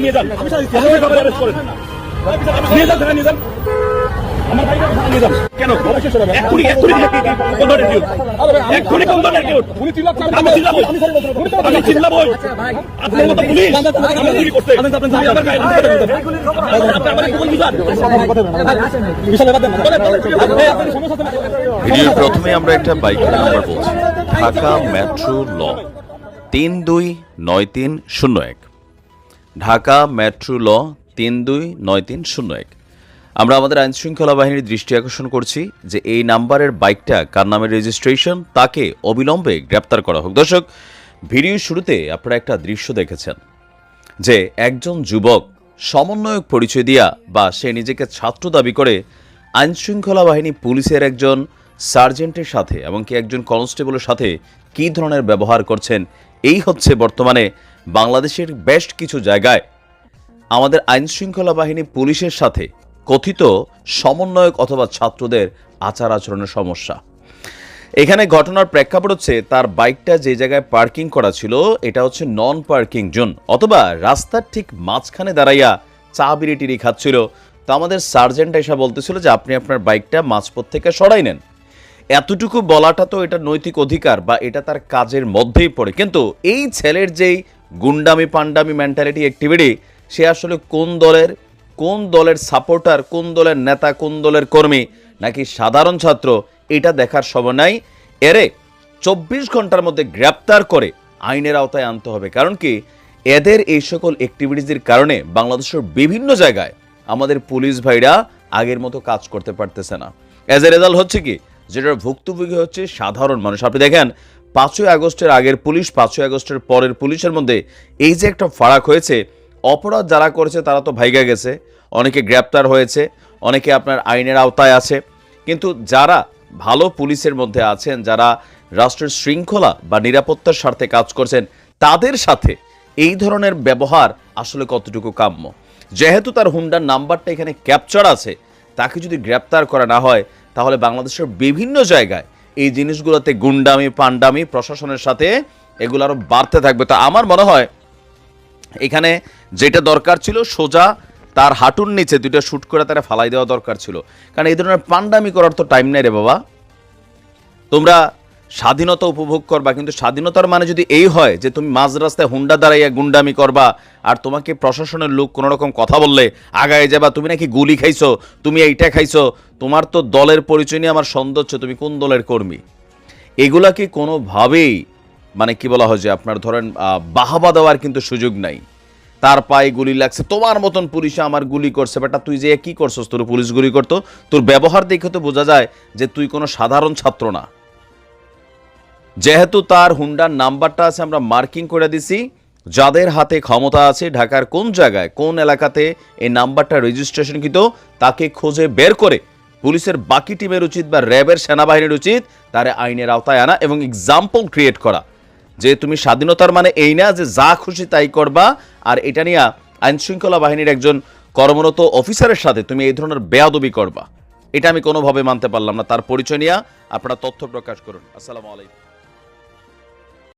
নিয়ে যান। আপনি বাইক থানায় নিয়ে যান। আমার বাইক থানায় নিয়ে যান আমাকে কবে অ্যারেস্ট করেন নিয়ে যান থানায় নিয়ে যান আমার বাইক থানায় কেন এক্ষুনি এক্ষুনি কোন ধরনের ডিউট এক্ষুনি কোন ধরনের ডিউট আমি চিল্লাবো আমি চিল্লাবো। আপনার মতো পুলিশ? আমি গুলি করতে। আমি আমার গায়ে হাত দিতে পারব। আপনি আমার গুলি দিবেন ভিডিওর প্রথমে আমরা একটা বাইকের নাম্বার বলছি ঢাকা মেট্রো ল। তিন দুই নয় তিন শূন্য এক। ঢাকা মেট্রো ল তিন দুই নয় তিন শূন্য এক। আমরা আমাদের আইন শৃঙ্খলা বাহিনীর দৃষ্টি আকর্ষণ করছি যে এই নাম্বারের বাইকটা কার নামের রেজিস্ট্রেশন, তাকে অবিলম্বে গ্রেপ্তার করা হোক। দর্শক, ভিডিওর শুরুতে আপনারা একটা দৃশ্য দেখেছেন যে একজন যুবক সমন্বয়ক পরিচয় দিয়া বা সে নিজেকে ছাত্র দাবি করে আইন শৃঙ্খলা বাহিনী পুলিশের একজন সার্জেন্টের সাথে এমনকি একজন কনস্টেবলের সাথে কী ধরনের ব্যবহার করছেন, এই হচ্ছে বর্তমানে বাংলাদেশের বেশ কিছু জায়গায় আমাদের আইন শৃঙ্খলা বাহিনী পুলিশের সাথে কথিত সমন্বয়ক অথবা ছাত্রদের আচার আচরণের সমস্যা। এখানে ঘটনার প্রেক্ষাপট হচ্ছে তার বাইকটা যে জায়গায় পার্কিং করা ছিল, এটা হচ্ছে নন পার্কিং জোন অথবা রাস্তার ঠিক মাঝখানে দাঁড়াইয়া চা বিড়ি টিড়ি খাচ্ছিল। তো আমাদের সার্জেন্ট এসে বলতেছিল যে, আপনি আপনার বাইকটা মাঝপথ থেকে সরাই নেন। এতটুকু বলাটা তো এটা নৈতিক অধিকার বা এটা তার কাজের মধ্যেই পড়ে। কিন্তু এই ছেলের যেই গুন্ডামি পান্ডামি মেন্টালিটি অ্যাক্টিভিটি সে আসলে কোন দলের কোন দলের সাপোর্টার কোন দলের নেতা, কোন দলের কর্মী নাকি সাধারণ ছাত্র, এটা দেখার সময় নাই। এরে চব্বিশ ঘণ্টার মধ্যে গ্রেপ্তার করে আইনের আওতায় আনতে হবে। কারণ কি? এদের এই সকল অ্যাক্টিভিটিসের কারণে বাংলাদেশের বিভিন্ন জায়গায় আমাদের পুলিশ ভাইরা আগের মতো কাজ করতে পারতেছে না। এজ এ রেজাল্ট হচ্ছে কি? যেটার ভুক্তভোগী হচ্ছে সাধারণ মানুষ। আপনি দেখেন, পাঁচই আগস্টের আগের পুলিশ, পাঁচই আগস্টের পরের পুলিশের মধ্যে এই যে একটা ফারাক হয়েছে অপরাধ যারা করেছে তারা তো ভাইগা গেছে, অনেকে গ্রেপ্তার হয়েছে, অনেকে আপনার আইনের আওতায় আছে। কিন্তু যারা ভালো পুলিশের মধ্যে আছেন, যারা রাষ্ট্রের শৃঙ্খলা বা নিরাপত্তার স্বার্থে কাজ করছেন, তাদের সাথে এই ধরনের ব্যবহার আসলে কতটুকু কাম্য? যেহেতু তার হুন্ডার নাম্বারটা এখানে ক্যাপচার আছে, তাকে যদি গ্রেপ্তার করা না হয়, তাহলে বাংলাদেশের বিভিন্ন জায়গায় এই জিনিসগুলোতে গুন্ডামি পান্ডামি প্রশাসনের সাথে এগুলো আরও বাড়তে থাকবে। তো আমার মনে হয় এখানে যেটা দরকার ছিল সোজা তার হাঁটুর নিচে দুইটা শ্যুট করে তারা ফালাই দেওয়া দরকার ছিল। কারণ এই ধরনের পান্ডামি করার তো টাইম নেই রে বাবা। তোমরা স্বাধীনতা উপভোগ করবা, কিন্তু স্বাধীনতার মানে যদি এই হয় যে তুমি মাঝ রাস্তায় হুন্ডা দাঁড়াইয়া গুন্ডামি করবা আর তোমাকে প্রশাসনের লোক কোনো রকম কথা বললে, আগায় যাবা, তুমি নাকি গুলি খাইছো, তুমি এইটা খাইছো, তোমার তো দলের পরিচয় নিয়ে আমার সন্দেহ তুমি কোন দলের কর্মী? এগুলা কি কোনোভাবেই মানে কি বলা হয় যে আপনার ধরেন বাহাবা দেওয়ার কিন্তু সুযোগ নাই। তার পায়ে গুলি লাগছে, তোমার মতন পুলিশে আমার গুলি করছে। বেটা, তুই যে কি করছস? তোর পুলিশ গুলি করতো? তোর ব্যবহার দেখে তো বোঝা যায় যে তুই কোনো সাধারণ ছাত্র না। যেহেতু তার হুন্ডার নাম্বারটা আছে, আমরা মার্কিং করে দিছি। যাদের হাতে ক্ষমতা আছে, ঢাকার কোন জায়গায়, কোন এলাকাতে এই নাম্বারটা রেজিস্ট্রেশন কিন্তু তাকে খোঁজে বের করে পুলিশের বাকি টিমের উচিত বা র্যাবের সেনাবাহিনীর উচিত তারে আইনের আওতায় আনা এবং এক্সাম্পল ক্রিয়েট করা। যে তুমি স্বাধীনতার মানে এই না যে যা খুশি তাই করবা। আর এটা নিয়ে আইন শৃঙ্খলা বাহিনীর একজন কর্মরত অফিসারের সাথে তুমি এই ধরনের বেয়াদবি করবা। এটা আমি কোনোভাবে মানতে পারলাম না। তার পরিচয় নিয়ে আপনারা তথ্য প্রকাশ করুন। আসসালামু আলাইকুম।